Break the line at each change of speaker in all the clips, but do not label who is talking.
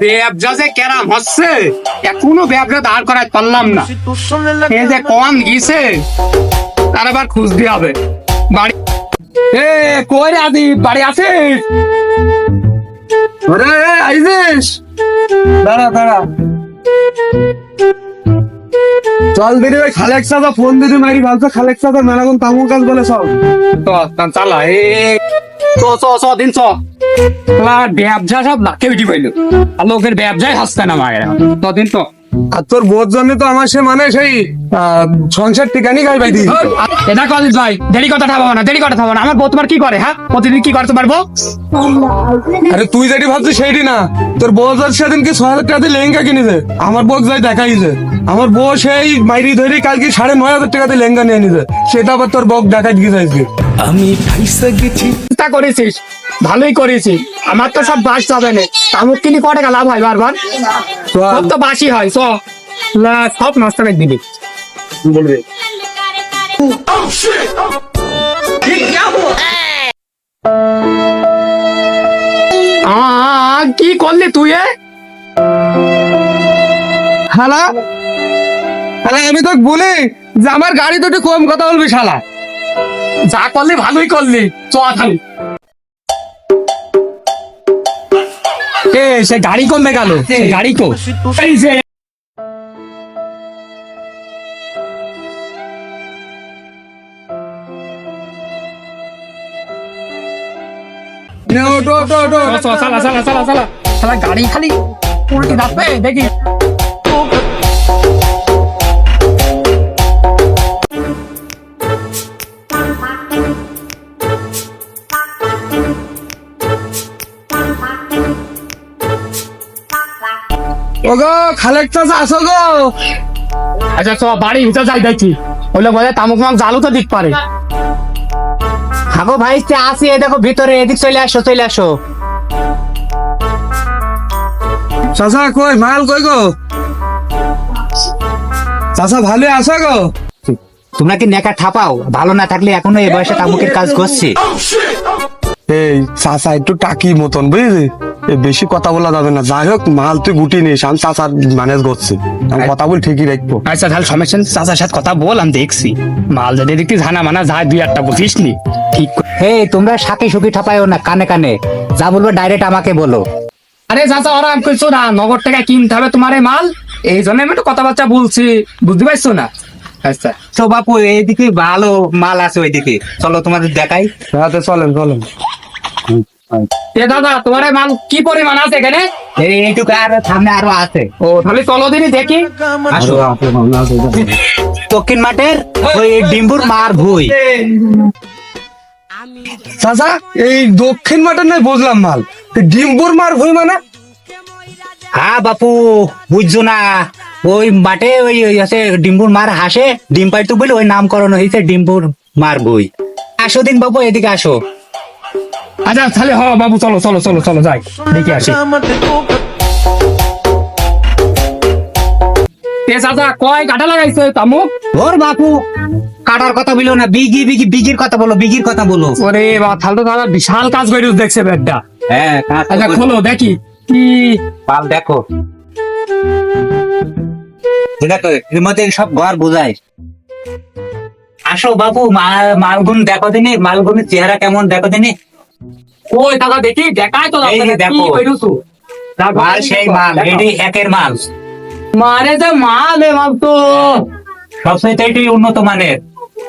ব্যবসা যে কেরাম হচ্ছে ব্যবসা দাঁড় পারলাম না। এ যে কম গিয়েছে তার আবার হবে। বাড়ি এ, কই বাড়ি আছিস? ওরে আইছিস দাঁড়া দাঁড়া।
চল দিদি ওই খালেক চাচা ফোন দিদি মারি ভাবছ খালেক চাচা মেলাগুন তামুক গাছ বলে সব।
তো চালা চ চ চ দিন চ। ব্যবসা সব লাখে উঠি পাইল আর লোকের ব্যবসায় হচ্ছে না মায়ের। তো তো
আর তোর বোধ জন্য তো আমার সে মানে সেই সংসার টিকানি গাই ভাই
এটা কলেজ ভাই দেরি কথা থাকব না দেরি কথা থাকব না। আমার বউ তোমার কি করে হ্যাঁ? প্রতিদিন কি করতে পারব
আরে তুই যেটি ভাবছিস সেইটি না। তোর বউ যার সেদিন কি ছয় হাজার টাকা দিয়ে লেহেঙ্গা কিনেছে আমার বউ যাই দেখাইছে। আমার বউ সেই মাইরি ধরে কালকে সাড়ে নয় হাজার টাকা দিয়ে লেহেঙ্গা নিয়ে নিছে। সেটা আবার তোর বউ দেখাই গিয়ে
আমি ফাইসা গেছি
চিন্তা করেছিস ভালোই করেছিস। আমার তো সব বাস যাবে না। তামুক কিনি ক টাকা লাভ হয় বারবার? সব তো বাসি হয় চ। সব নষ্ট করে দিবি। বলবে? কি করলি তুই এ?
শালা শালা আমি তোকে বলি যে আমার গাড়ি দুটো কম কথা বলবি শালা।
যা করলি ভালোই করলি। চ এ সে গাড়ি কমবে গেল গাড়ি কো। এই যে গাড়ি খালি যাচ্ছে দেখি।
ওগো খালেক চাচা আসো গো
আচ্ছা বাড়ি ভিতর যাই দেখি। ওগুলো বলে তামুক মাক জালু তো দিক পারে।
হাগো ভাই সে আসি এ দেখো ভিতরে এদিক চলে আসো চলে আসো।
চাচা কই মাল কই গো? চাচা ভালো আছো গো?
তোমরা কি নেকা ঠাপাও? ভালো না থাকলে এখনও এই বয়সে তামুকের কাজ করছে
এই চাচা একটু টাকি মতন বুঝলি? বেশি কথা বলা যাবে না। যাই হোক মাল তুই গুটি নিস আমি চাচার ম্যানেজ করছি। আমি কথা বল ঠিকই রাখব।
আচ্ছা তাহলে সমস্যা নেই, চাচার সাথে কথা বল আমি দেখছি। মাল যদি দেখতে ঝানা মানা যায় দুই একটা বুঝিস নি। ঠিক করে-
হে তোমরা সাকি সুকি ঠাপাইও না কানে কানে। যা বলব ডাইরেক্ট আমাকে বলো।
আরে চাচা ওরা আমি কিছু না নগদ টাকা কিনতে হবে তোমার এই মাল। এই জন্য আমি একটু কথাবার্তা বলছি বুঝতে পারছ না? আচ্ছা
তো বাপু এইদিকে ভালো মাল আছে ওইদিকে। চলো তোমাদের দেখাই।
হাতে চলেন চলেন।
এ দাদা তোমার মাল কি পরিমাণ আছে এখানে?
এইটুকু আর সামনে আরও আছে।
ও তাহলে চলো দিনই দেখি।
দক্ষিণ মাঠের ওই ডিম্বুর মার ভুই।
চাচা এই দক্ষিণ মাঠের নাই বুঝলাম মাল। ডিম্বুর মার ভুই মানে?
হ্যাঁ বাপু বুঝছ না। ওই মাঠে ওই আছে ডিম্বুর মার হাসে ডিম পাইতো বলে ওই নামকরণ হয়েছে ডিম্বুর মার বই আসো দিন বাবু এদিকে আসো।
আচ্ছা তাহলে হ বাবু চলো চলো চলো চলো যাই। দেখে আসি। চাচা কয় কাটা লাগাইছে তামুক
ওর বাপু কাটার কথা বলো না বিঘি বিঘি বিঘির কথা বলো বিঘির কথা বলো।
ওরে বা তাহলে তো দাদা বিশাল কাজ করে দেখছে বেডটা।
হ্যাঁ
আচ্ছা খোলো দেখি কি?
পাল দেখো। দেখো এর মধ্যে সব ঘর বোঝায়। আসো বাবু মালগুন দেখো দিনি মালগুনের চেহারা কেমন দেখো দিনি
ওই দাদা দেখি দেখাই তো
এই যে দেখো। মাল সেই মাল এটি একের মাল।
মারে যে মাল এ মাল তো।
সবচেয়ে এটি উন্নত মানের।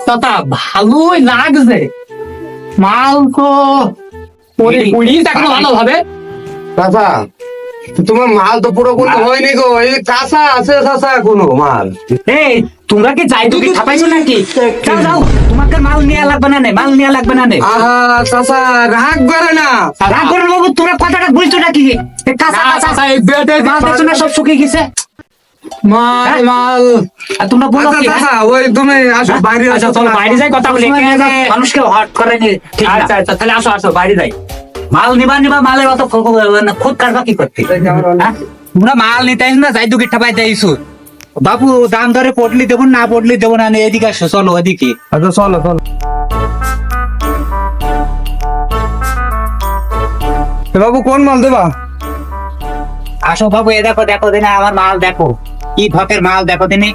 দাদা ভালোই লাগছে। মাল তো। দেখো ভালো
তোমার মাল তো পুরো কোনো হয়নি গো। এই কাঁচা আছে চাচা কোনো মাল।
এই তোমরা কি যাই তুমি খাপাইছো নাকি? যাও যাও। মাল নিয়ে লাগবে না মাল নিয়ে লাগবে না
চাচা রাগ করে না।
রাগ করে বাবু তোমরা কথাটা বুঝছ নাকি? এই কাঁচা
না,
কাঁচা।
চাচা, এই বেডে
মাল দেখছ না সব শুকিয়ে গেছে?
মাল মাল।
তোমরা বলো কি?
চাচা ওই তুমি আসো বাইরে
আচ্ছা
আসো।
চলো বাইরে যাই কথা বলি।
মানুষকে হট করে নি।
আচ্ছা আচ্ছা তাহলে আসো আসো বাইরে যাই।
মাল নিবা নিবা মালের অত খুদ কাটবা কি করতে? হ্যাঁ? তোমরা মাল নিতে না যাই দুকে ঠাপাই দেইছো বাবু দাম ধরে পটলি দেবো না পটলি দেবো না এদিকে আসো চলো এদিকে
আচ্ছা চলো চলো। বাবু কোন মাল দেবা?
আসো বাবু এ দেখো দেখো দিনে আমার মাল দেখো। কি ধকের মাল দেখো দিনে?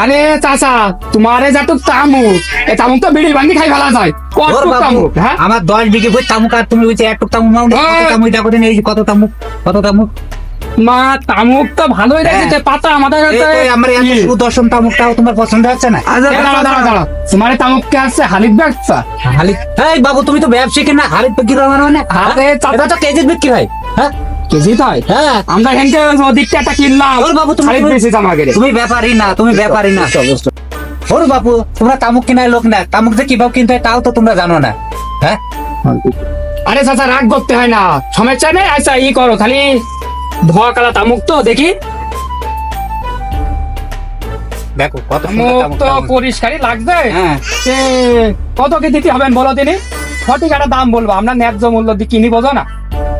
আরে চাচা তোমারে যাটুক তামুক এ তামুক তো বিড়ি বান্ধি খাই ফেলা যায়। কত তামুক হ্যাঁ?
আমার দশ বিঘে তামুক আর তুমি বলছো একটু তামুক নাও নি। কত
ওই।
তামুক দেখো দিনে এই কত তামুক কত তামুক?
মা তামুক তো ভালোই রেখেছে
হ্যাঁ।
পাতা আমাদের কাছে।
আমার সুদর্শন তামুকটাও তোমার পছন্দ হচ্ছে না?
আচ্ছা,
তোমার আসছে হালিদ ব্যবসা।
হালিদ এই বাবু তুমি তো ব্যবসায়ী কিনা হালিদ বিক্রি হয় মানে?
আরে চাচা
এটা তো কেজির বিক্রি হয় হ্যাঁ?
কেজি তাই
হ্যাঁ।
আমরা ওদিকটা একটা কিনলাম।
ওর বাবু, তুমি- তুমি ব্যাপারই না তুমি ব্যাপারই না। ওর বাবু তোমরা তামুক কিনার লোক না। তামুক যে কীভাবে কিনতে হয় তাও তো তোমরা জানো না হ্যাঁ?
আরে চাচা রাগ করতে হয় না। সমস্যা নেই? আচ্ছা ই করো খালি ধোয়া কালা তামুক তো দেখি।
দেখো কত
তামুক তো পরিষ্কারই লাগবে
হ্যাঁ।
সে কত কি দিতে হবেন বলো তিনি? সঠিক একটা দাম বলব আমরা ন্যায্য মূল্য দিয়ে কিনি বোঝো না?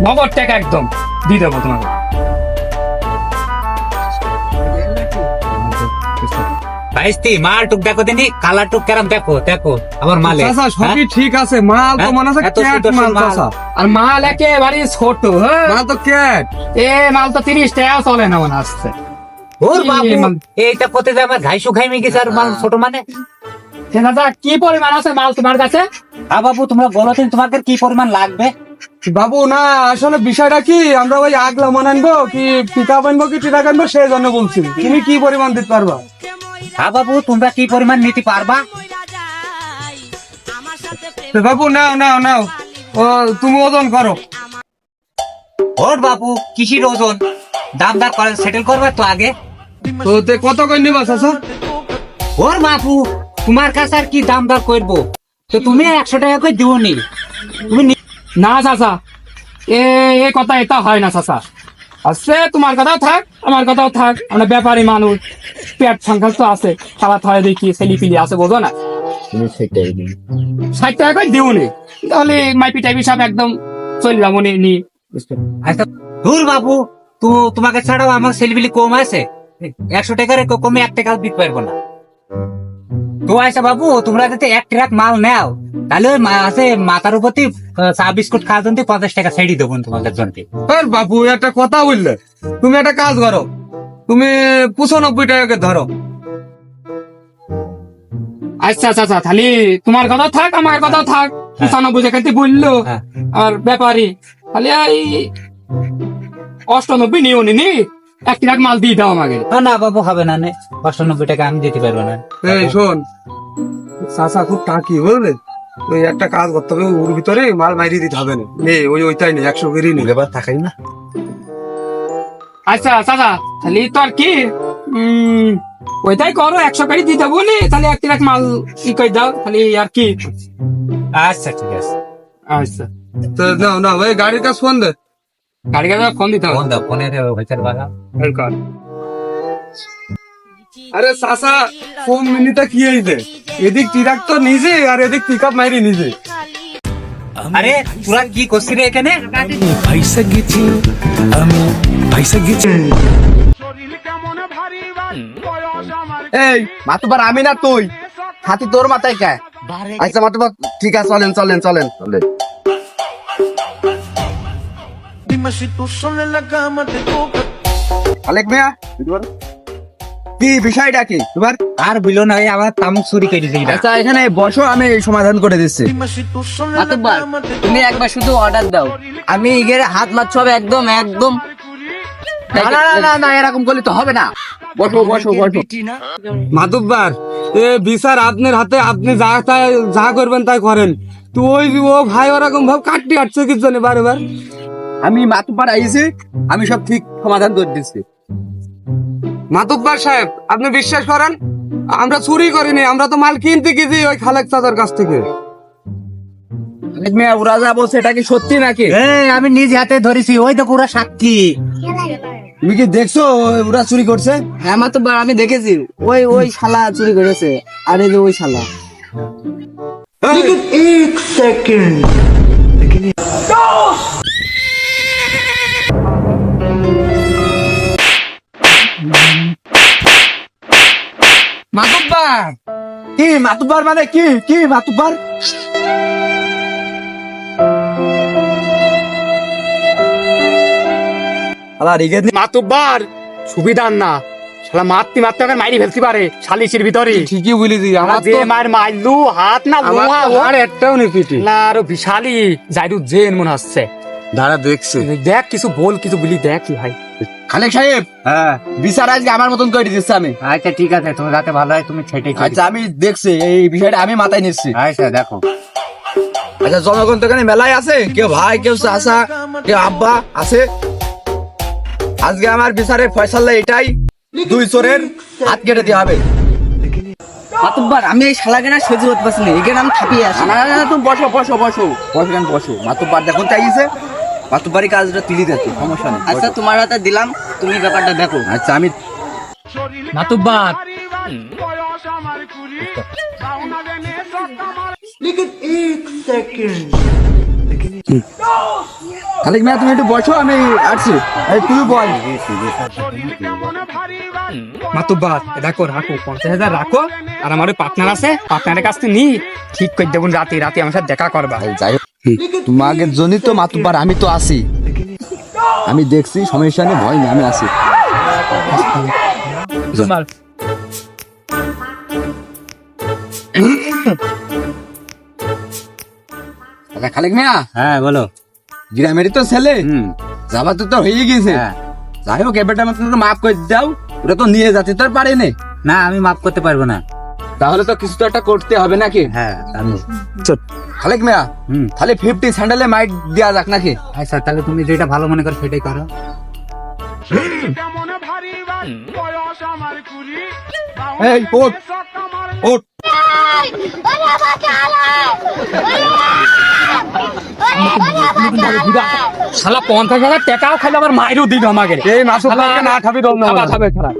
নগদ টাকা একদম দিয়ে দেবো তোমাকে।
ভাইস্তি মাল টুক দেখো দিনি কালার টুক কেরাম দেখো দেখো আমার মালে
চাচা
হ্যাঁ?
সবই ঠিক আছে মাল তো
হ্যাঁ?
মনে হচ্ছে ক্যাট মাল। চাচা।
আর মাল একেবারে ছোট হ্যাঁ?
মাল তো ক্যাট
এ মাল তো তিরিশ টাকা চলে না মনে আসছে।
ওর
কি
বাবু এইটা করতে যে আমার ঘাই শুকাই মেয়ে গেছে আর মাল ছোট মানে?
দাদা কি পরিমাণ আছে মাল তোমার কাছে?
হ্যাঁ বাবু তোমরা বলো তোমাদের কি পরিমাণ লাগবে?
বাবু না আসলে বিষয়টা কি? আমরা ওই আগলা মান আনব কি পিতা আনব কি টিটা আনব সেই জন্য বলছি। তুমি কি পরিমাণ দিতে পারবা?
হ্যাঁ বাবু তোমরা কি পরিমাণ নিতে পারবা?
বাবু নাও নাও নাও। ও তুমি ওজন করো।
ওর বাবু কিসির ওজন? দাম দাম করে সেটেল করবে তো আগে।
তো তে কত করে নিবা চাচা?
ওর বাবু তোমার কাছে আর কি দাম দর করব? তো তুমি একশো টাকা করে দিও নি তুমি নি-
চাচা। এ এ কথা এটা হয় না চাচা। আছে তোমার কথাও থাক আমার কথাও থাক। আমরা ব্যাপারী মানুষ পেট সংখ্যা তো আছে। খাওয়া থাওয়া দেখি ছেলি পিলি আছে বোঝো না? ষাট টাকা করে দিও নি। তাহলে মাইপি টাইপি সব একদম চলে যাব নি
আচ্ছা ধুর বাবু তো তোমাকে ছাড়াও আমার সেলিবিলি কম আছে। একশো টাকার কমে এক টাকা দিতে পারব না। তো আচ্ছা বাবু তোমরা যদি এক ট্রাক মাল নাও তাহলে আছে মাথার উপর চা বিস্কুট খাওয়ার জন্য পঞ্চাশ টাকা ছেড়ে দেবো তোমাদের জন্য।
আর বাবু একটা কথা বললে। তুমি একটা কাজ করো। তুমি পঁচানব্বই টাকাকে ধরো।
আচ্ছা আচ্ছা আচ্ছা তাহলে তোমার কথাও থাক আমার কথাও থাক। পঁচানব্বই টাকাতে বলল
হ্যাঁ।
আর ব্যাপারী তাহলে এই অষ্টানব্বই নিও নি নি? এক ট্রাক মাল দিয়ে দাও আমাকে।
না, না বাবু হবে না নে। অষ্টানব্বই টাকা আমি দিতে পারব না।
এই শোন। চাচা খুব টাকি বুঝলে? ওই একটা কাজ করতে হবে ওর ভিতরে মাল মাইরি দিতে হবে না। নে ওই ওইটাই নেই একশো কেরি নেই এবার থাকাই না।
আচ্ছা চাচা তাহলে তো আর কি। উম, ওইটাই করো একশো গাড়ি দিয়ে দেবো নি তাহলে এক ট্রাক মাল ই করে দাও তাহলে আর কি।
আচ্ছা ঠিক আছে।
আচ্ছা।
তো না না ওই গাড়ির কাজ ফোন দে।
গাড়ি গাড়ি ফোন দিতে হবে।
ফোন দাও ফোনে হয়েছে বাগা
Welcome.
আরে চাচা কোন মিনিটটা কি হয়েছে এদিক তিরাক তো নিজে আর এদিক পিক আপ মাইরি নিজে।
আরে তোরা কি করছিস রে এখানে?
আমি ভাইসা গেছি আমি ভাইসা গেছি
এই মাতুবার আমি না তুই। হাতি তোর মাথায় কে? আচ্ছা মাতুবার ঠিক আছে চলেন চলেন চলেন। চলেন। আলেক মিয়া কি বিষয়টা কি? তোমার
আর বিলো না আমার তামুক চুরি করে দিয়েছে
আচ্ছা এখানে বসো আমি সমাধান করে দিচ্ছি।
তুমি একবার শুধু অর্ডার দাও। আমি ইগের হাত মারছো হবে একদম একদম।
না না না, না না এরকম করলে তো হবে না। বসো বসো বসো।
মাধববার এ বিচার আপনার হাতে আপনি যা তাই যা করবেন তাই করেন। তো ওই ও ভাই ওরকম ভাব কাটটি কাটছে কিছু জানে বারবার।
আমি মাতুবার আইছি আমি সব ঠিক সমাধান করে দিচ্ছি
মাতুব্বার সাহেব আপনি বিশ্বাস করেন? আমরা চুরি করিনি আমরা তো মাল কিনতে গেছি ওই খালেক চাচার কাছ থেকে।
মিয়া ওরা যা বলছে এটা কি সত্যি নাকি?
এই আমি নিজ হাতে ধরেছি ওই তো পুরা সাক্ষী।
তুমি কি দেখছ ওরা চুরি করছে?
হ্যাঁ মাতুব্বার আমি দেখেছি। ওই ওই শালা চুরি করেছে আর যে ওই শালা।
মাতুব্বার কি মাতুব্বার মানে কি? কি মাতুব্বার? শালা রেগে
মাতুব্বার সুবিধার না। শালা মারতে মারতে আমাকে মাইরি ফেলতে পারে শালিশির ভিতরে।
ঠিকই বলেছি আমার
যে মার হাত না
আমার
লোহা
আর একটাও নেই পিটি
না আরও বিশালি জাইরু জেন মনে হচ্ছে।
দাঁড়া দেখছি।
দেখ কিছু বল কিছু বলি দেখ কি ভাই
খালেক সাহেব!
হ্যাঁ।
বিচার আজকে আমার মতন করে দিচ্ছে আমি।
আচ্ছা ঠিক আছে তোমার যাতে ভালো হয় তুমি করো।
আচ্ছা আমি দেখছি এই বিষয়টা আমি মাথায় নিচ্ছি।
আচ্ছা দেখো।
আচ্ছা জনগণ তো এখানে মেলায় আছে। কেউ ভাই কেউ চাষা কেউ আব্বা আছে। আজকে আমার বিচারের ফয়সালা এটাই। দুই চোরের হাত কেটে দেওয়া হবে।
মাতুব্বার আমি এই শালাকে না সহ্য করতে পারছি না। এখানে আমি থাপিয়ে আসি
না না না তুমি বসো বসো বসো। বসো কেন বসো। মাতুব্বার দেখুন চাইছে মাতুব্বারি কাজটা তুলি সমস্যা নেই।
আচ্ছা তোমার হাতে দিলাম তুমি ব্যাপারটা দেখো।
আচ্ছা আমি
মাতুব্বার
খালিক মিয়া তুমি একটু বসো আমি আসছি। এই তুই বল।
মাতুব্বার রাখো রাখো পঞ্চাশ হাজার রাখো আর আমার পার্টনার আছে পার্টনারের কাছ থেকে নি ঠিক করে দেবুন রাতে রাতে আমার সাথে দেখা করবা।
যাই হোক। তোমাকে জন্যই তো মাতুব্বার আমি তো আছি। আমি দেখছি সমস্যা নেই ভয় নেই আমি আছি। আচ্ছা খালিক মিয়া?
হ্যাঁ বলো।
গ্রামেরই তো ছেলে।
হুম।
যাবা তো তো হয়ে গেছে।
হ্যাঁ।
যাই হোক এবারটা আমাকে মাফ করে দাও ওটা তো নিয়ে যাচ্ছে তোর পারে নে।
না আমি মাফ করতে পারব না।
তাহলে তো কিছু তো একটা করতে হবে নাকি?
হ্যাঁ
খালেক মিয়া তাহলে ফিফটি স্যান্ডেলে মাইট দেওয়া যাক নাকি?
আচ্ছা তাহলে তুমি যেটা ভালো মনে করো সেটাই করো।
এই ওঠ। ওঠ।
শালা পঞ্চাশ হাজার টাকাও খাইলে আবার মাইরও দিল আমাকে।
এই মাসুদ ভাইকে না দম না।
খাবে খাবে